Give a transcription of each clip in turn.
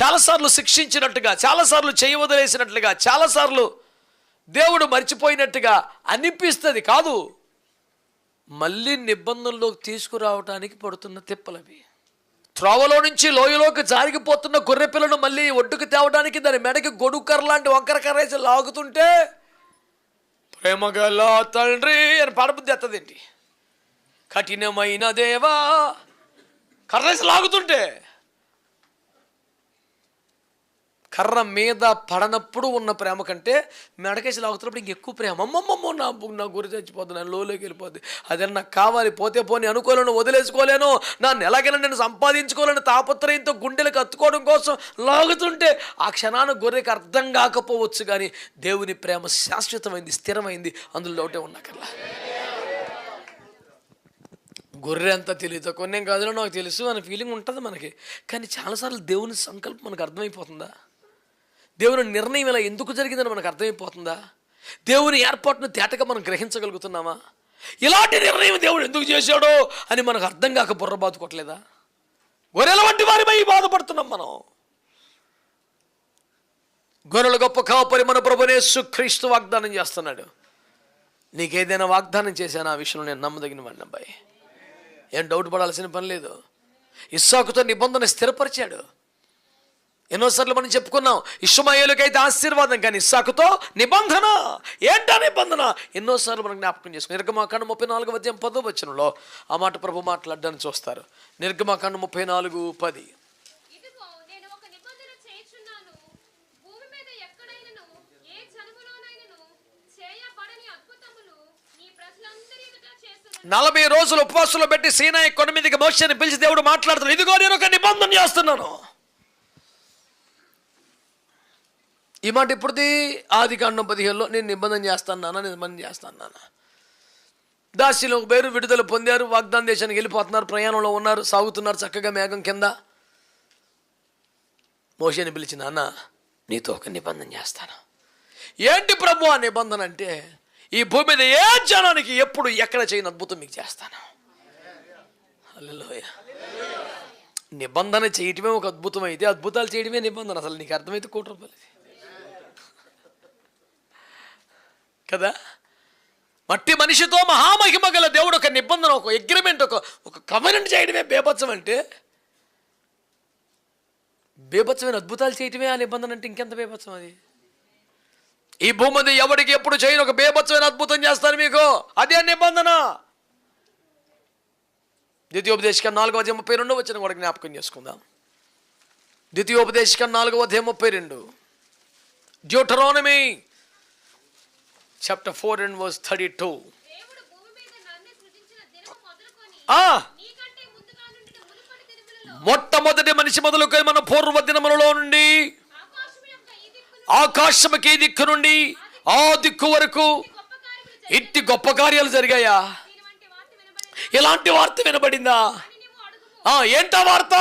చాలాసార్లు శిక్షించినట్టుగా చాలాసార్లు చేయవదిలేసినట్లుగా చాలాసార్లు దేవుడు మర్చిపోయినట్టుగా అనిపిస్తుంది కాదు. మళ్ళీ నిబంధనలోకి తీసుకురావటానికి పడుతున్న తిప్పలవి. త్రోవలో నుంచి లోయలోకి జారిగిపోతున్న గొర్రె పిల్లను మళ్ళీ ఒడ్డుకు తేవడానికి దాని మెడకి గొడుకర్ర లాంటి వంకర కర్రేసి లాగుతుంటే ప్రేమగల తండ్రి అని పడబుద్ధి ఎత్తదండి కఠినమైన దేవా కర్రేసి లాగుతుంటే కర్ర మీద పడనప్పుడు ఉన్న ప్రేమ కంటే మెడకేసి లాగుతున్నప్పుడు ఇంక ఎక్కువ ప్రేమ. అమ్మమ్మమ్మో నా నా గురి చచ్చిపోద్ది నేను లోలోకి వెళ్ళిపోద్ది. అదే నాకు కావాలి పోతే పోని అనుకోలేను వదిలేసుకోలేను. నన్ను ఎలాగైనా నేను సంపాదించుకోలేను తాపత్రయంతో గుండెలకు కత్తుకోవడం కోసం లాగుతుంటే ఆ క్షణాన గొర్రెకి అర్థం కాకపోవచ్చు కానీ దేవుని ప్రేమ శాశ్వతమైంది స్థిరమైంది. అందులో ఒకటే ఉన్నాకల్లా గొర్రె అంత తెలియదు కొన్నేం కాదులో నాకు తెలుసు అనే ఫీలింగ్ ఉంటుంది మనకి. కానీ చాలాసార్లు దేవుని సంకల్పం మనకు అర్థమైపోతుందా? దేవుని నిర్ణయం ఇలా ఎందుకు జరిగిందని మనకు అర్థమైపోతుందా? దేవుని ఏర్పాటును తేటగా మనం గ్రహించగలుగుతున్నామా? ఇలాంటి నిర్ణయం దేవుడు ఎందుకు చేశాడో అని మనకు అర్థం కాక బుర్ర బాదుకోవట్లేదా? గొర్రెల వంటి వారిపై బాధపడుతున్నాం మనం. గొర్రెల గొప్ప కాపరి మన ప్రభునేసు క్రీస్తు వాగ్దానం చేస్తున్నాడు. నీకేదైనా వాగ్దానం చేశాను? ఆ విషయంలో నేను నమ్మదగిన వాడిని అబ్బాయి. ఏం డౌట్ పడాల్సిన పని లేదు. ఇస్సాకుతో నిబంధన స్థిరపరిచాడు. ఎన్నోసార్లు మనం చెప్పుకున్నాం ఇష్మాయేలుకైతే ఆశీర్వాదం కానీ ఇస్సాకుతో నిబంధన. ఏంటా నిబంధన? ఎన్నోసార్లు మనం జ్ఞాపకం చేసుకుని నిర్గమాకాండ ముప్పై నాలుగు అధ్యాయం పదో వచనంలో ఆ మాట ప్రభు మాట్లాడడానికి చూస్తారు. నిర్గమాకాండ ముప్పై నాలుగు పది. నలభై రోజులు ఉపవాసంలో పెట్టి సీనాయి కొండ మీదకి మోక్షని పిలిచి దేవుడు మాట్లాడుతున్నాడు ఇదిగో నేను ఒక నిబంధన చేస్తున్నాను. ఈ మాట ఇప్పుడుది ఆది కాండం పదిహేనులో నేను నిబంధన చేస్తాను నాన్న నిబంధన చేస్తాను నాన్న. దాసిలో ఒక పేరు విడుదల పొందారు వాగ్దాన దేశానికి వెళ్ళిపోతున్నారు ప్రయాణంలో ఉన్నారు సాగుతున్నారు చక్కగా మేఘం కింద. మోషని పిలిచి నాన్న నీతో ఒక నిబంధన చేస్తాను. ఏంటి ప్రభు ఆ నిబంధన అంటే? ఈ భూమి మీద ఏ జనానికి ఎప్పుడు ఎక్కడ చేయని అద్భుతం మీకు చేస్తాను. హల్లెలూయా. నిబంధన చేయటమే ఒక అద్భుతం అయితే అద్భుతాలు చేయడమే నిబంధన. అసలు నీకు అర్థమైతే కోటి రూపాయలు ఇది. కదా? మట్టి మనిషితో మహామహిమ గల దేవుడు ఒక నిబంధన ఒక అగ్రిమెంట్ ఒక ఒక కమనెంట్ చేయడమే బేబత్సం అంటే? బేబత్సమైన అద్భుతాలు చేయటమే ఆ నిబంధన అంటే ఇంకెంత బేబత్సం అది? ఈ భూమిది ఎవడికి ఎవరికి ఎప్పుడు చేయను ఒక బేబత్సమైన అద్భుతం చేస్తాను మీకు? అదే నిబంధన. ద్వితీయోపదేశిక నాలుగవ అధ్యాయం ముప్పై రెండో వచ్చిన కూడా జ్ఞాపకం చేసుకుందాం. ద్వితీయోపదేశకం నాలుగవ అధ్యాయం ముప్పై రెండు. Deuteronomy chapter four and verse thirty two మొట్టమొదటి మనిషి మొదలుకొని మన పూర్వ దినములలో నుండి ఆకాశముకి దిక్కు నుండి ఆ దిక్కు వరకు ఇట్టి గొప్ప కార్యాలు జరిగాయా? ఇలాంటి వార్త వినబడిందా? ఏంటా వార్త?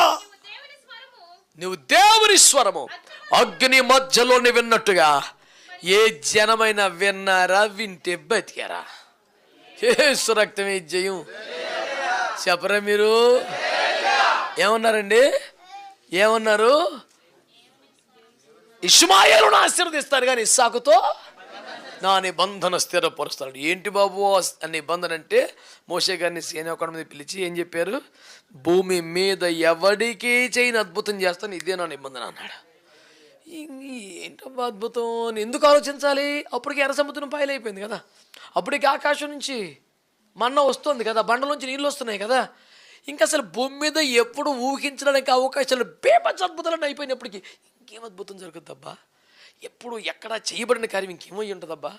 నువ్వు దేవుని స్వరము. అగ్ని మధ్యలోనే విన్నట్టుగా. ఏ జనమైన విన్నారా వింటే బతికారా? ఏసు రక్తమే జయం. చెప్పరా మీరు? ఏమన్నారండి? ఏమన్నారు? ఇష్మాయేలును ఆశీర్వదిస్తాడు కానీ ఇస్సాకుతో నా నిబంధన స్థిరపరుస్తాడు ఏంటి బాబు నిబంధన అంటే మోసే గారిని సేనొకడి మీద పిలిచి ఏం చెప్పారు? భూమి మీద ఎవడికి చేయని అద్భుతం చేస్తాను ఇదే నా నిబంధన అన్నాడు. ఏంటబ్బా అద్భుతం? అని ఎందుకు ఆలోచించాలి? అప్పటికి ఎర్ర సముద్రం పాయలైపోయింది కదా. అప్పటికి ఆకాశం నుంచి మన్న వస్తుంది కదా. బండలోంచి నీళ్ళు వస్తున్నాయి కదా. ఇంకా అసలు భూమి మీద ఎప్పుడు ఊహించడానికి అవకాశాలు బేపచ్చ అద్భుతాలను అయిపోయినప్పటికీ ఇంకేం అద్భుతం జరుగుతుందబ్బా? ఎప్పుడు ఎక్కడ చేయబడిన కార్యం ఇంకేమో ఉంటుందబ్బా?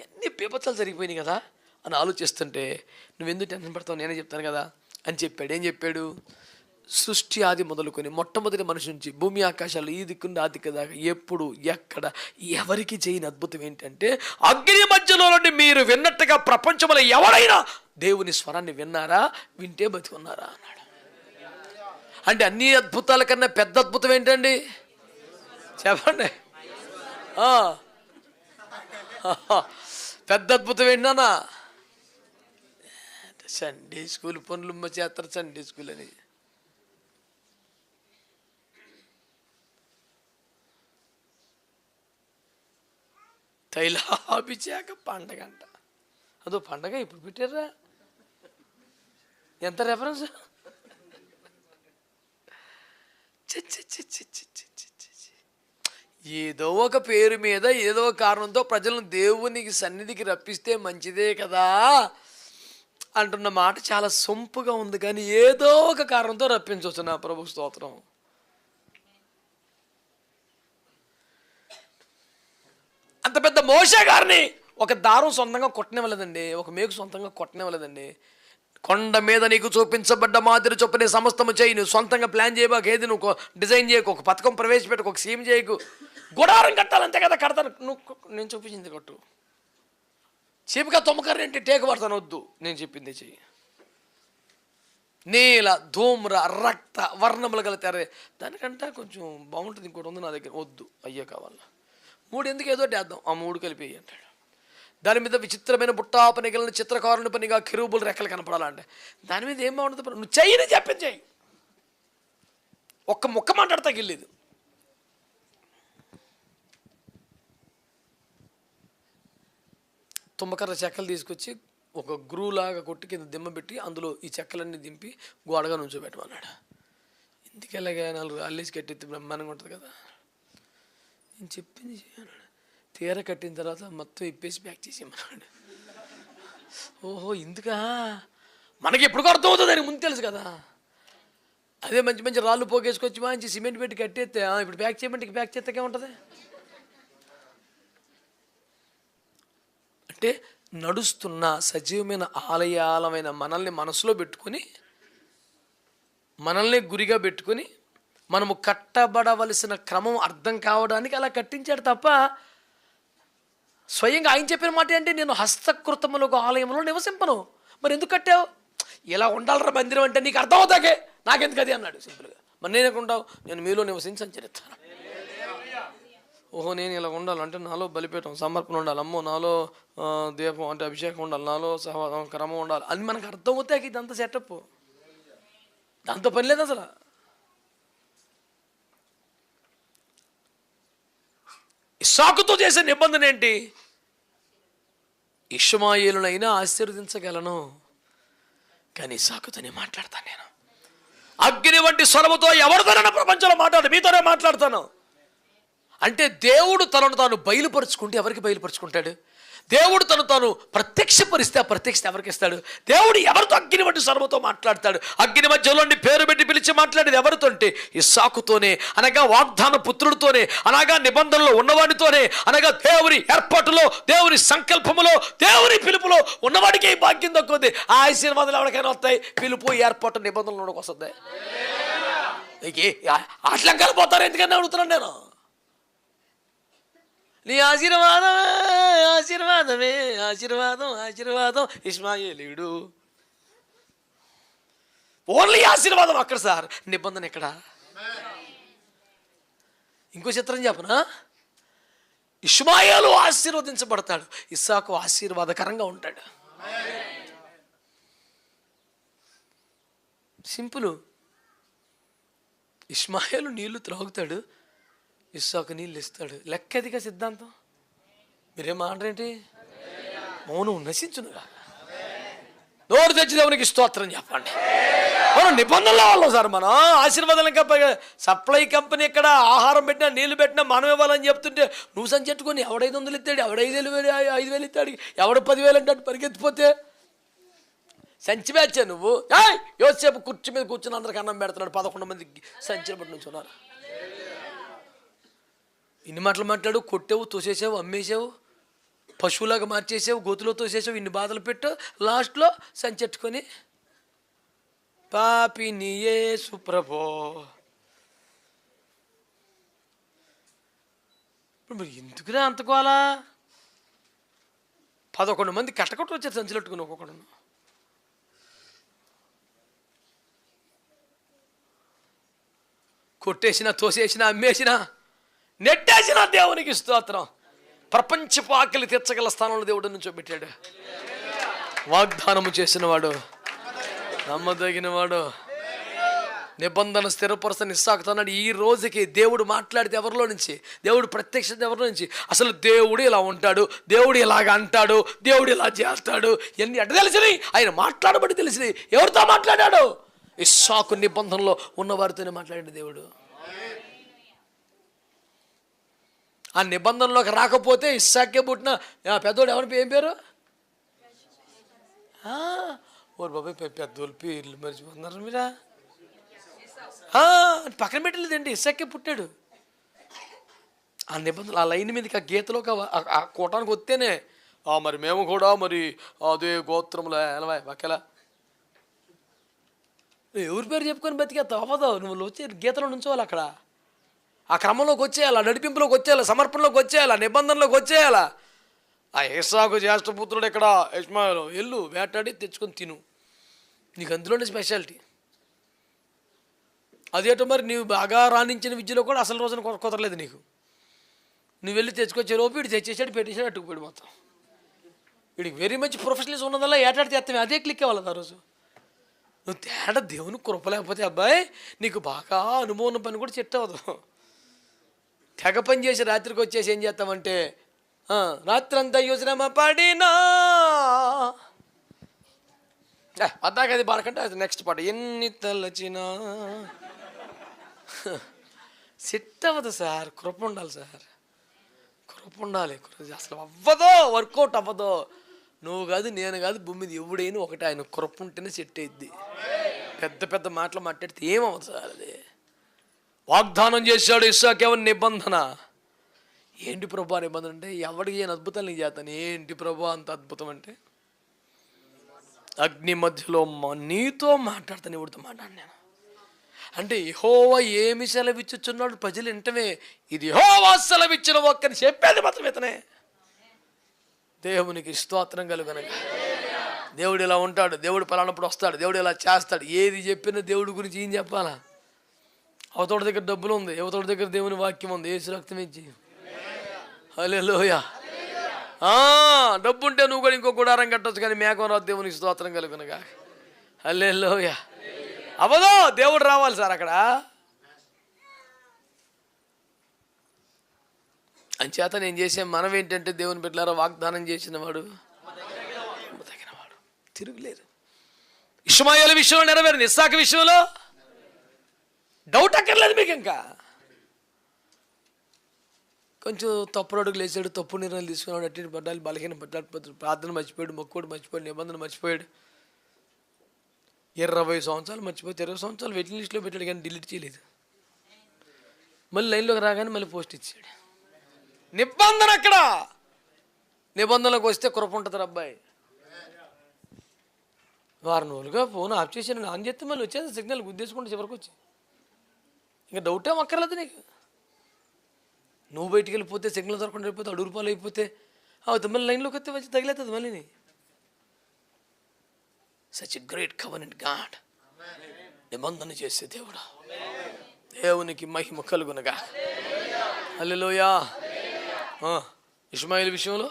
ఎన్ని బీభత్సాలు జరిగిపోయినాయి కదా? అని ఆలోచిస్తుంటే నువ్వెందుకు టెన్షన్ పడతావు? నేనే చెప్తాను కదా. అని చెప్పాడు. ఏం చెప్పాడు? సృష్టి ఆది మొదలుకొని మొట్టమొదటి మనిషి నుంచి భూమి ఆకాశాలు ఈ దిక్కుండి ఆ దిక్కు దాకా ఎప్పుడు ఎక్కడ ఎవరికి చేయని అద్భుతం ఏంటంటే అగ్ని మధ్యలో నుండి మీరు విన్నట్టుగా ప్రపంచంలో ఎవరైనా దేవుని స్వరాన్ని విన్నారా వింటే బతికున్నారా అన్నాడు. అంటే అన్ని అద్భుతాల కన్నా పెద్ద అద్భుతం ఏంటండి? చెప్పండి. పెద్ద అద్భుతం ఏంటన్నా? సండే స్కూల్ పనులు చేస్తారు సండే స్కూల్ అని. తైలాభిషేక పండగ అంట అదో పండగ ఇప్పుడు పెట్టారా ఎంత రెఫరెన్స్ ఏదో ఒక పేరు మీద ఏదో ఒక కారణంతో ప్రజలను దేవునికి సన్నిధికి రప్పిస్తే మంచిదే కదా అంటున్న మాట చాలా సొంపుగా ఉంది కానీ ఏదో ఒక కారణంతో రప్పించవచ్చు నా ప్రభు స్తోత్రం. అంత పెద్ద మోషే గారిని. ఒక దారం సొంతంగా కొట్టనివ్వలేదండి. ఒక మేకు సొంతంగా కొట్టనివ్వలేదండి. కొండ మీద నీకు చూపించబడ్డ మాదిరి చొప్పున సమస్తము చేయి. నువ్వు సొంతంగా ప్లాన్ చేయబాక. ఏది నువ్వు డిజైన్ చేయకు. ఒక పథకం ప్రవేశపెట్టకు. ఒక సీమ్ చేయకు. గుడారం కట్టాలంతే కదా కడతాను నువ్వు నేను చూపించింది కొట్టు. చీపిక తొమ్మకర్ర ఏంటి టేకు పడతాను వద్దు. నేను చెప్పింది చెయ్యి. నీల ధూమ్ర రక్త వర్ణములు గల తెర. దానికంటే కొంచెం బాగుంటుంది. ఇంకోటి ఉంది నా దగ్గర. వద్దు. అయ్యే కావాలా? మూడు ఎందుకు ఏదో వేద్దాం. ఆ మూడు కలిపి అంటాడు. దాని మీద విచిత్రమైన బుట్టా పనిగలను చిత్రకారుని పనిగా కిరుబులు రెక్కలు కనపడాలంటే. దాని మీద ఏం బాగుంటుంది నువ్వు చెయ్యని చెప్పింది చెయ్యి. ఒక్క ముక్క మాట్లాడతా గిల్లేదు తుమ్మకర్ర చెక్కలు తీసుకొచ్చి ఒక గురువులాగా కొట్టి కింద దిమ్మ పెట్టి అందులో ఈ చెక్కలన్నీ దింపి గోడగా నుంచోబెట్టమన్నాడు. ఎందుకు ఎలాగా నాలుగు అల్లేసి కట్టెత్తి బ్రహ్మాండంగా ఉంటుంది కదా. నేను చెప్పింది చేయన్నాడు తీర కట్టిన తర్వాత మొత్తం ఇప్పేసి ప్యాక్ చేసేయమన్నాడు. ఓహో ఇందుకా? మనకి ఎప్పుడు అర్థం అవుతుంది దానికి ముందు తెలుసు కదా. అదే మంచి మంచి రాళ్ళు పోగేసుకొచ్చి మంచి సిమెంట్ పెట్టి కట్టేస్తే ఇప్పుడు ప్యాక్ చేయమంటే బ్యాక్ ప్యాక్ చేస్తే ఉంటుంది అంటే నడుస్తున్న సజీవమైన ఆలయాలమైన మనల్ని మనసులో పెట్టుకొని మనల్ని గురిగా పెట్టుకొని మనము కట్టబడవలసిన క్రమం అర్థం కావడానికి అలా కట్టించాడు తప్ప స్వయంగా ఆయన చెప్పిన మాట ఏంటి? నేను హస్తకృతములకు ఆలయంలో నివసింపను. మరి ఎందుకు కట్టావు? ఇలా ఉండాలరా మందిరం అంటే నీకు అర్థం అవుతాకే. నాకెందుకు అది? అన్నాడు సింపుల్గా. మరి నేను ఉంటావు నేను మీలో నివసించి సంచరిస్తాను ఓహో నేను ఇలా ఉండాలి అంటే నాలో బలిపీఠం సమర్పణ ఉండాలి. అమ్మో నాలో దీపం అంటే అభిషేకం ఉండాలి. నాలో సహ క్రమం ఉండాలి. అని మనకు అర్థం అవుతాయి ఇదంతా సెటప్ దాంతో పని లేదు అసలు. ఇస్సాకుతో చేసే నిబంధన ఏంటి? ఇష్మాయేలునైనా ఆశీర్వదించగలను. కానీ సాకుతోనే మాట్లాడతాను నేను. అగ్ని వంటి స్వరముతో ఎవరితోనైనా ప్రపంచంలో మాట్లాడు మీతోనే మాట్లాడతాను. అంటే దేవుడు తనను తాను బయలుపరుచుకుంటే ఎవరికి బయలుపరుచుకుంటాడు? దేవుడు తను తాను ప్రత్యక్షపరిస్తే ఆ ప్రత్యక్షత ఎవరికి ఇస్తాడు? దేవుడు ఎవరితో అగ్ని వంటి సర్వతో మాట్లాడతాడు? అగ్ని మధ్యలోని పేరు పెట్టి పిలిచి మాట్లాడేది ఎవరితో అంటే ఇస్సాకుతోనే అనగా వాగ్దాన పుత్రుడితోనే అనగా నిబంధనలో ఉన్నవాడితోనే అనగా దేవుని ఏర్పాటులో దేవుని సంకల్పములో దేవుని పిలుపులో ఉన్నవాడికి ఈ భాగ్యం దక్కుతుంది ఆ ఆశీర్వాదాలు ఎవరికైనా వస్తాయి? పిలుపు ఏర్పాటు నిబంధనలు వస్తుంది అట్లా పోతారు? ఎందుకని అడుగుతున్నాను నేను? నీ ఆశీర్వాదమే ఆశీర్వాదమే ఆశీర్వాదం ఆశీర్వాదం. ఇస్మాయిలీడు. ఓన్లీ ఆశీర్వాదం అక్కడ సార్. నిబంధన ఇక్కడ ఇంకో చిత్రం చెప్పనా? ఇష్మాయేలు ఆశీర్వదించబడతాడు. ఇస్సాకు ఆశీర్వాదకరంగా ఉంటాడు. సింపుల్. ఇస్మాయిలు నీళ్ళు త్రాగుతాడు. ఇస్సాకు నీళ్ళు ఇస్తాడు. లెక్కదిగా సిద్ధాంతం? మీరేం మాట్లాడేంటి మౌనం నశించునుగా. నోరు తెచ్చి దేవునికి స్తోత్రం చెప్పండి. మనం నిబంధనలు వాళ్ళం సార్ మనం. ఆశీర్వాదాలు ఇంకా సప్లై కంపెనీ ఇక్కడ ఆహారం పెట్టినా నీళ్ళు పెట్టినా మనం ఇవ్వాలని చెప్తుంటే నువ్వు సంచెట్టుకొని ఎవడైదు వందలు ఇస్తాడు ఎవడైదు వేలు ఐదు వేలు ఇస్తాడు ఎవడు పదివేలు అంటాడు పరిగెత్తిపోతే? సంచి బ్యాచే నువ్వు. యోసేపు కుర్చీ మీద కూర్చుని అందరికి అన్నం పెడుతున్నాడు. పదకొండు మంది సంచిలో పట్టి నుంచున్నారు. ఇన్ని మాటలు మాట్లాడు కొట్టావు తోసేసావు అమ్మేసావు పశువులాగా మార్చేసావు గోతులో తోసేసావు ఇన్ని బాధలు పెట్టు లాస్ట్లో సంచెట్టుకొని పాపిని యేసు సుప్రభో ఇప్పుడు మరి ఎందుకురా అంతకోవాలా పదకొండు మంది కట్టకొట్టు వచ్చారు సంచులట్టుకుని ఒక్కొక్కడు. కొట్టేసిన తోసేసిన అమ్మేసినా నెట్టేసిన దేవునికి స్తోత్రం. ప్రపంచపు ఆకలి తీర్చగల స్థానంలో దేవుడు నుంచి పెట్టాడు వాగ్దానము చేసినవాడు నమ్మదగినవాడు నిబంధన స్థిరపరచని ఇస్సాకుతున్నాడు ఈ రోజుకి దేవుడు మాట్లాడితే ఎవరిలో నుంచి? దేవుడు ప్రత్యక్షత ఎవరిలో నుంచి? అసలు దేవుడు ఇలా ఉంటాడు దేవుడు ఇలాగ అంటాడు దేవుడు ఇలా చేస్తాడు. ఎన్ని ఎట్ట తెలిసినాయి? ఆయన మాట్లాడబడి తెలిసినాయి. ఎవరితో మాట్లాడాడు? ఇస్సాకు నిబంధనలో ఉన్నవారితోనే మాట్లాడిన దేవుడు. ఆ నిబంధనలోకి రాకపోతే ఇస్సాకే పుట్టిన ఆ పెద్దోడు ఎవరి? ఏం పేరు? ఓరు బాబాయ్ పెద్దోళ్ళు పెద్దోళ్ళ పేర్లు మర్చిపోతున్నారు మీరా? పక్కన పెట్టలేదండి ఇస్సాకే పుట్టాడు. ఆ నిబంధనలు ఆ లైన్ మీదకి ఆ గీతలోకి ఆ- ఆ- కూటానికి వస్తేనే ఆ, మరి మేము కూడా మరి అదే గోత్రముల ఎలవా ఒకేలా. ఎవరి పేరు చెప్పుకొని బతికేస్తావు? అవ్వదు నువ్వు వచ్చి గీతలో నుంచోవాలి అక్కడ. ఆ క్రమంలోకి వచ్చేయాలా? నడిపింపులోకి వచ్చేయాలా? సమర్పణలోకి వచ్చేయాలా? నిబంధనలోకి వచ్చేయాలా? ఆ ఏసాకు జ్యేష్ఠపుత్రుడు ఇక్కడ యష్మాయలు ఎల్లు వేటాడి తెచ్చుకొని తిను. నీకు అందులోనే స్పెషాలిటీ అదేటో మరి నీవు బాగా రాణించిన విద్యలో కూడా అసలు రోజున కుదరలేదు నీకు. నువ్వు వెళ్ళి తెచ్చుకొచ్చే లోపు వీడు తెచ్చేసాడు పెట్టేసాడు అట్టుకుపోయాడు మొత్తం వీడికి వెరీ మంచి ప్రొఫెషనల్స్ ఉన్నదల్లా ఏటాడి తెస్తామే అదే క్లిక్ అవ్వాలి ఆ రోజు. నువ్వు తేడా దేవుని కృప లేకపోతే అబ్బాయి నీకు బాగా అనుభవం ఉన్న పని కూడా సెట్ అవ్వదు. తెగ పని చేసి రాత్రికి వచ్చేసి ఏం చేస్తామంటే రాత్రంతా యోజనమ పడినా. అద్దాక అది పాడకంటే అది నెక్స్ట్ పాట. ఎన్ని తలచినా. సెట్ అవ్వదు సార్ కృప ఉండాలి సార్. కృప ఉండాలి అసలు అవ్వదో వర్కౌట్ అవ్వదో. నువ్వు కాదు నేను కాదు భూమి మీద ఎవడైనా ఒకటే ఆయన కృప ఉంటేనే సెట్ అయ్యిద్ది పెద్ద పెద్ద మాటలు మాట్లాడితే ఏమవుతుంది సార్ అది. వాగ్దానం చేశాడు ఇస్సాకేమని నిబంధన? ఏంటి ప్రభా నిబంధన అంటే ఎవరికి నేను అద్భుతాలు నీకు చేస్తాను? ఏంటి ప్రభా అంత అద్భుతం అంటే? అగ్ని మధ్యలో నీతో మాట్లాడతాను ఎవరితో మాట్లాడు నేను. అంటే యహోవా ఏమి సెలవిచ్చుచున్నాడు? ప్రజలు వింటమే ఇది యహోవా సెలవిచ్చిన ఒక్కని చెప్పేది మాత్రం ఇతనే. దేవునికి స్తోత్రం కలుగనగా దేవుడు ఇలా ఉంటాడు దేవుడు పలానప్పుడు వస్తాడు దేవుడు ఇలా చేస్తాడు. ఏది చెప్పినా దేవుడి గురించి ఏం చెప్పాలా? అవతోడి దగ్గర డబ్బులు ఉంది యువతోడి దగ్గర దేవుని వాక్యం ఉంది? ఏసు రక్తం ఇచ్చి. హలే లోయ డబ్బు ఉంటే నువ్వు కూడా ఇంకో గుడారం కట్టొచ్చు కానీ మేకం రాదు దేవునికి స్తోత్రం కలుగునగా. హలే లోయ అవదో దేవుడు రావాలి సార్ అక్కడ. అంచేత నేను చేసే మనం ఏంటంటే దేవుని బిడ్డలారా వాగ్దానం చేసిన వాడు తగినవాడు తిరుగులేరు. ఇష్మాయిల విషయంలో నెరవేరు. నిస్సాక విషయంలో డౌట్ అక్కర్లేదు మీకు ఇంకా. కొంచెం తప్పుడు అడుగులు వేసాడు తప్పు నిర్ణయాలు తీసుకున్నాడు అట్టి ఇటు పడ్డాలి బలహీన పడ్డాడు ప్రార్థన మర్చిపోయాడు మొక్కుడు మర్చిపోయాడు నిబంధన మర్చిపోయాడు. ఇరవై సంవత్సరాలు మర్చిపోతే ఇరవై సంవత్సరాలు వెయిటింగ్ లిస్ట్లో పెట్టాడు కానీ డిలీట్ చేయలేదు. మళ్ళీ లైన్లోకి రాగానే మళ్ళీ పోస్ట్ ఇచ్చాడు. నిబంధన అక్కడ. నిబంధనలకు వస్తే కృప ఉంటుంది అబ్బాయి వారం రోజులుగా ఫోన్ ఆఫ్ చేసి నేను ఆన్ చేస్తే మళ్ళీ వచ్చేది సిగ్నల్ గుద్దేసుకుంటే చివరికి వచ్చి ఇంకా డౌట్ ఏం అక్కర్లేదు నీకు. నువ్వు బయటికి వెళ్ళిపోతే సిగ్నల్ దొరకకుండా వెళ్ళిపోతే అడుగు రూపాయలు అయిపోతే అవుతుంది మళ్ళీ లైన్లోకి వస్తే వచ్చి తగిలేతుంది మళ్ళీ such a great covenant God నిబంధన చేసే దేవుడు. దేవునికి మహిమ కలుగునగా. అల్లెలోయా ఇస్మాయిల్ విషయంలో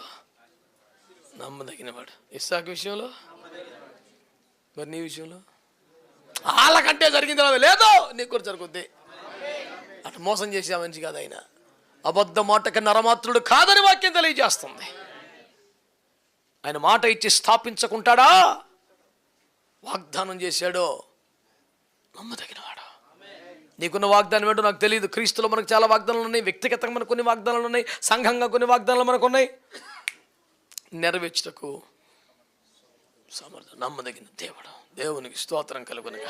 నమ్మదగినవాడు. ఇస్సాక్ విషయంలో మరి నీ విషయంలో. వాళ్ళకంటే జరిగింది లేదు నీకు కూడా జరుగుద్ది. అటు మోసం చేసే ఆ కాదు ఆయన అబద్ధ మాటకి నరమాత్రుడు కాదని వాక్యం తెలియజేస్తుంది. ఆయన మాట ఇచ్చి స్థాపించకుంటాడా? వాగ్దానం చేశాడో? నమ్మదగినవాడు? నీకున్న వాగ్దానం ఏంటో నాకు తెలియదు క్రీస్తులో మనకు చాలా వాగ్దానాలు ఉన్నాయి. వ్యక్తిగతంగా మనకు కొన్ని వాగ్దానాలు ఉన్నాయి. సంఘంగా కొన్ని వాగ్దానాలు మనకు ఉన్నాయి. నెరవేర్చుటకు సమర్థ నమ్మదగిన దేవుడు. దేవునికి స్తోత్రం కలుగునగా.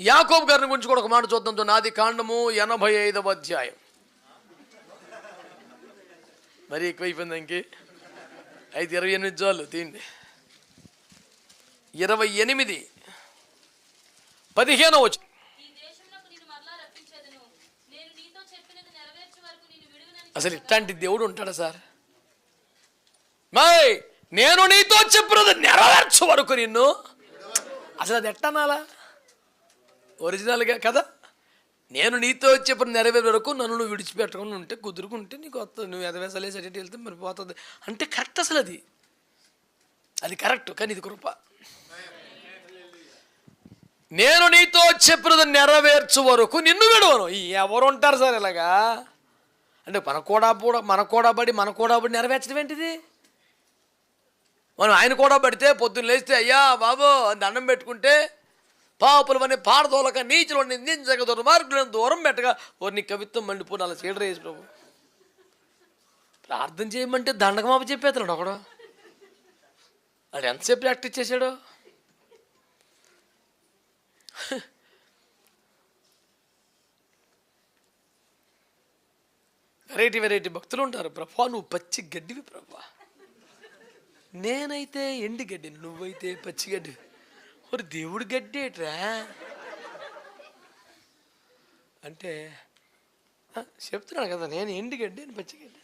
యాకోబు గారిని గురించి కూడా ఒక మాట చూద్దాం. ఆది కాండము ఎనభై ఐదవ అధ్యాయం. మరి ఎక్కువైపోయింది ఇంకే. ఐదు ఇరవై ఎనిమిది చాలు తీయండి. ఇరవై ఎనిమిది. పదిహేను వచ్చి అసలు ఇట్లాంటి దేవుడు ఉంటాడా సార్? మై నేను నీతో చెప్పినది నెరవేర్చు వరకు నిన్ను అసలు అది ఎట్టనాలా ఒరిజినల్గా కదా? నేను నీతో చెప్పిన నెరవేరే వరకు నన్ను నువ్వు విడిచిపెట్టకుండా ఉంటే కుదురుకుంటే నీకు వస్తుంది నువ్వు ఎదవేసలేసి అటు వెళ్తే మరి పోతుంది. అంటే కరెక్ట్ అసలు అది. అది కరెక్ట్ కానీ ఇది కృప. నేను నీతో చెప్పినది నెరవేర్చు వరకు నిన్ను విడవను. ఎవరు ఉంటారు సార్ ఇలాగా? అంటే మన కూడా మన కూడా పడి మన కూడా పడి నెరవేర్చడం ఏంటిది? మనం ఆయన కూడా పడితే పొద్దున్న లేస్తే అయ్యా బాబు అని దండం పెట్టుకుంటే పాపులు అని పారదోలక నీచులు నిందించక దుర్మార్గులను దూరం పెట్టగా ఓ నీ కవిత్వం మండిపోయి అలా చీడర వేసి ప్రభు ప్రార్థన చేయమంటే దండకమాప చెప్పేస్తున్నాడు ఒకడు. వాడు ఎంతసేపు ప్రాక్టీస్ చేశాడు? వెరైటీ వెరైటీ భక్తులు ఉంటారు. ప్రభా నువ్వు పచ్చి గడ్డివి ప్రభా. నేనైతే ఎండి గడ్డిని నువ్వైతే పచ్చి గడ్డి మరి దేవుడు గడ్డేట్రా? అంటే చెప్తున్నాను కదా నేను ఎండి గడ్డి అని పచ్చిగడ్డి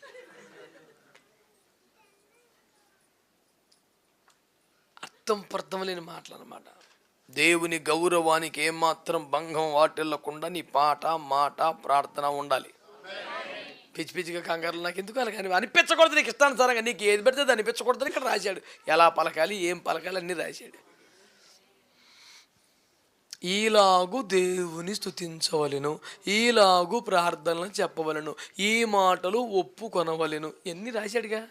అర్థం పర్థం లేని మాటలు అనమాట దేవుని గౌరవానికి ఏమాత్రం భంగం వాటిల్లకుండా నీ పాట మాట ప్రార్థన ఉండాలి. పిచ్చి పిచ్చిగా కంగారులు నాకు ఎందుకు అలా కానీ అనిపించకూడదు నీకు ఇస్తాను సార్ నీకు ఏది పెడితే అది అనిపించకూడదు ఇక్కడ రాశాడు. ఎలా పలకాలి ఏం పలకాలి అన్నీ రాశాడు. ఈలాగు దేవుని స్థుతించవలను ఈలాగు ప్రార్థనలు చెప్పవలను ఈ మాటలు ఒప్పుకొనవలను. ఎన్ని రాశాడుగా?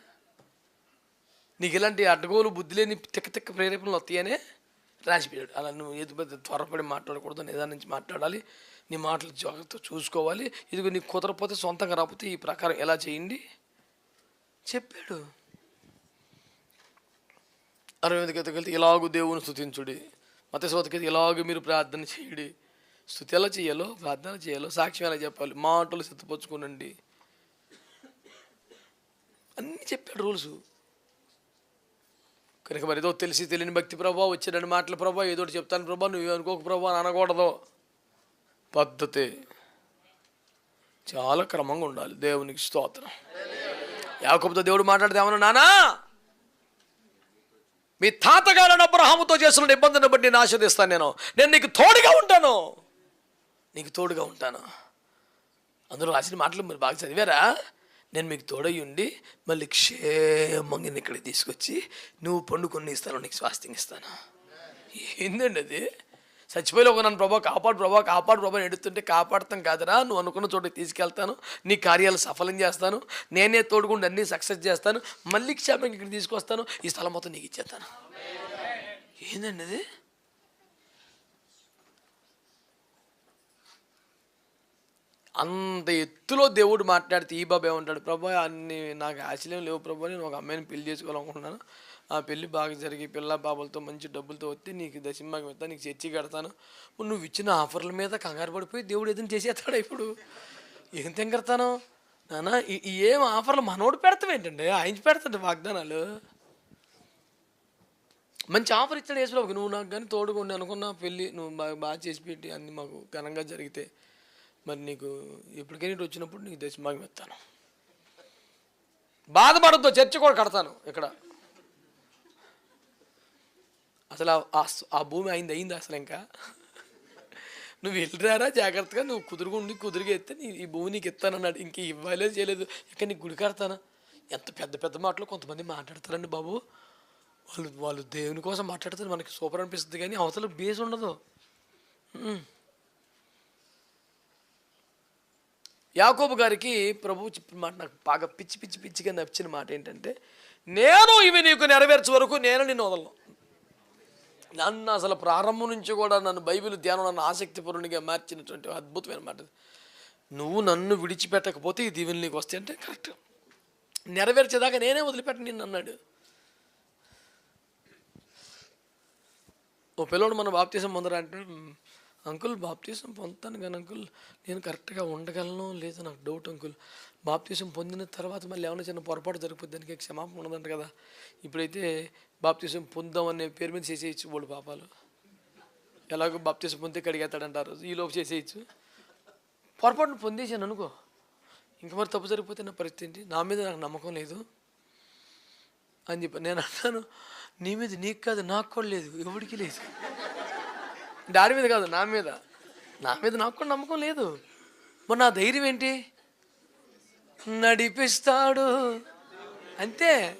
నీకు ఇలాంటి అడ్డగోలు బుద్ధి లేని తిక్క తిక్క ప్రేరేపణలు వస్తాయనే? రాసిపోయాడు అలా నువ్వు ఏది పెద్ద త్వరపడి మాట్లాడకూడదు నిదానం నుంచి మాట్లాడాలి. నీ మాటలు జాగ్రత్త చూసుకోవాలి. ఇదిగో నీకు కుదరపోతే సొంతంగా రాకపోతే ఈ ప్రకారం ఎలా చేయండి? చెప్పాడు. అరవై గతకెళ్తే ఇలాగూ దేవుని స్థుతించుడి మత సోతకైతే ఇలాగ మీరు ప్రార్థన చేయండి. స్థుతి ఎలా చేయాలో ప్రార్థన చేయాలో సాక్ష్యం ఎలా చెప్పాలి? మాటలు సిద్ధపరచుకోనండి. అన్నీ చెప్పాడు రూల్స్. కనుక మరి ఏదో తెలిసి తెలియని భక్తి ప్రభావ వచ్చాడని రెండు మాటల ప్రభావ ఏదో చెప్తాను ప్రభా నువ్వు అనుకోక ప్రభా అని అనకూడదు. పద్ధతి. చాలా క్రమంగా ఉండాలి దేవునికి స్తోత్రం. యాకోబుతో దేవుడు మాట్లాడితే ఏమన్నా నానా? మీ తాతగారైన అబ్రహాముతో చేసిన నిబంధన బట్టి నేను ఆస్వాదిస్తాను నేను. నేను నీకు తోడుగా ఉంటాను. నీకు తోడుగా ఉంటాను. అందులో రాసిన మాటలు మీరు బాగా చదివారా? నేను మీకు తోడై ఉండి మళ్ళీ క్షేమంగా నేను ఇక్కడికి తీసుకొచ్చి నువ్వు పండుకొని ఇస్తాను నీకు స్వాస్థ్యం ఇస్తాను. ఏందండి అది? చచ్చిపోయి ఒక నన్ను ప్రభా కాపాడు ప్రభా కాపాడు ప్రభా ఎడుతుంటే కాపాడతాం కాదురా నువ్వు అనుకున్న చోటుకి తీసుకెళ్తాను నీ కార్యాలు సఫలం చేస్తాను నేనే తోడుకుండి అన్నీ సక్సెస్ చేస్తాను మళ్ళీ క్షేమంగా ఇక్కడ తీసుకొస్తాను ఈ స్థలం మొత్తం నీకు ఇచ్చేస్తాను. ఏందండి అది అంత ఎత్తులో దేవుడు మాట్లాడితే ఈ బాబు ఏమంటాడు? ప్రభా అన్ని నాకు ఆశలేం లేవు ప్రభా నేను ఒక అమ్మాయిని పెళ్ళి చేసుకోవాలనుకుంటున్నాను. ఆ పెళ్ళి బాగా జరిగి పిల్ల బాబులతో మంచి డబ్బులతో వస్తే నీకు దశంబాగా ఇస్తాను నీకు చర్చి కడతాను. నువ్వు ఇచ్చిన ఆఫర్ల మీద కంగారు పడిపోయి దేవుడు ఏదైనా చేసేస్తాడు ఇప్పుడు? ఏం తెంగడతాను? నాన్న ఏం ఆఫర్లు మనోడు పెడతావేంటండి ఆయన పెడతాడు వాగ్దానాలు. మంచి ఆఫర్ ఇచ్చాడు యేసులోకి నువ్వు నాకు కానీ తోడుకోండి అనుకున్న పెళ్ళి నువ్వు బాగా బాగా చేసి పెట్టి అన్ని మాకు ఘనంగా జరిగితే మరి నీకు ఎప్పటికైనా ఇటు వచ్చినప్పుడు నీకు దశమాగం ఇస్తాను బాధపడద్దు చర్చ కూడా కడతాను ఇక్కడ. అసలు ఆ- ఆ భూమి అయింది అయింది అసలు ఇంకా. నువ్వు వెళ్ళిరారా జాగ్రత్తగా నువ్వు కుదురుగుండి కుదురుగా ఎత్తే నీ ఈ భూమి నీకు ఇస్తానన్నాడు ఇంక ఇవ్వలేదు చేయలేదు. ఇక్కడ నీకు గుడి కడతాను? ఎంత పెద్ద పెద్ద మాటలు కొంతమంది మాట్లాడతారండి బాబు. వాళ్ళు వాళ్ళు దేవుని కోసం మాట్లాడతారు. మనకి సూపర్ అనిపిస్తుంది కానీ అవతల బేస్ ఉండదు. యాకోబు గారికి ప్రభు చెప్పిన మాట నాకు బాగా పిచ్చి పిచ్చి పిచ్చిగా నచ్చిన మాట ఏంటంటే నేను ఇవి నీకు నెరవేర్చే వరకు నేను నిన్ను వదలను. నన్ను అసలు ప్రారంభం నుంచి కూడా నన్ను బైబిల్ ధ్యానం నన్ను ఆసక్తిపరునిగా మార్చినటువంటి అద్భుతమైన మాట నువ్వు నన్ను విడిచిపెట్టకపోతే ఈ దీవెని నీకు వస్తే అంటే కరెక్ట్. నెరవేర్చేదాకా నేనే వదిలిపెట్టను నిన్ను అన్నాడు. ఓ పిల్లోడు మన బాప్తీసం పొందరా అంటే అంకుల్ బాప్తీసం పొందుతాను కానీ అంకుల్ నేను కరెక్ట్గా ఉండగలను లేదా నాకు డౌట్ అంకుల్? బాప్తీసం పొందిన తర్వాత మళ్ళీ ఏమైనా చిన్న పొరపాటు జరిగిపోద్ది దానికి క్షమాపణ ఉండదంట కదా. ఇప్పుడైతే బాప్తీసం పొందాం అనే పేరు మీద చేసేయచ్చు బోడు పాపాలు. ఎలాగో బాప్తీసం పొందితే కడిగేస్తాడంటారు ఈలోపు చేసేయచ్చు. పొరపాటును పొందేసాను అనుకో. ఇంక మరి తప్పు జరిగిపోతే నా పరిస్థితి ఏంటి? నా మీద నాకు నమ్మకం లేదు. అని చెప్పి నేను అన్నాను నీ మీద నీకు కాదు నాకు కూడా లేదు. ఎవడికి లేదు. దారి మీద కాదు నా మీద. నా మీద నాకు కూడా నమ్మకం లేదు. మరి నా ధైర్యం ఏంటి? నడిపిస్తాడు. అంతే.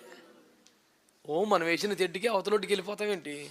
ఓ మనం వేసిన తెడ్డికి అవతలొడ్డుకి వెళ్ళిపోతామేంటి?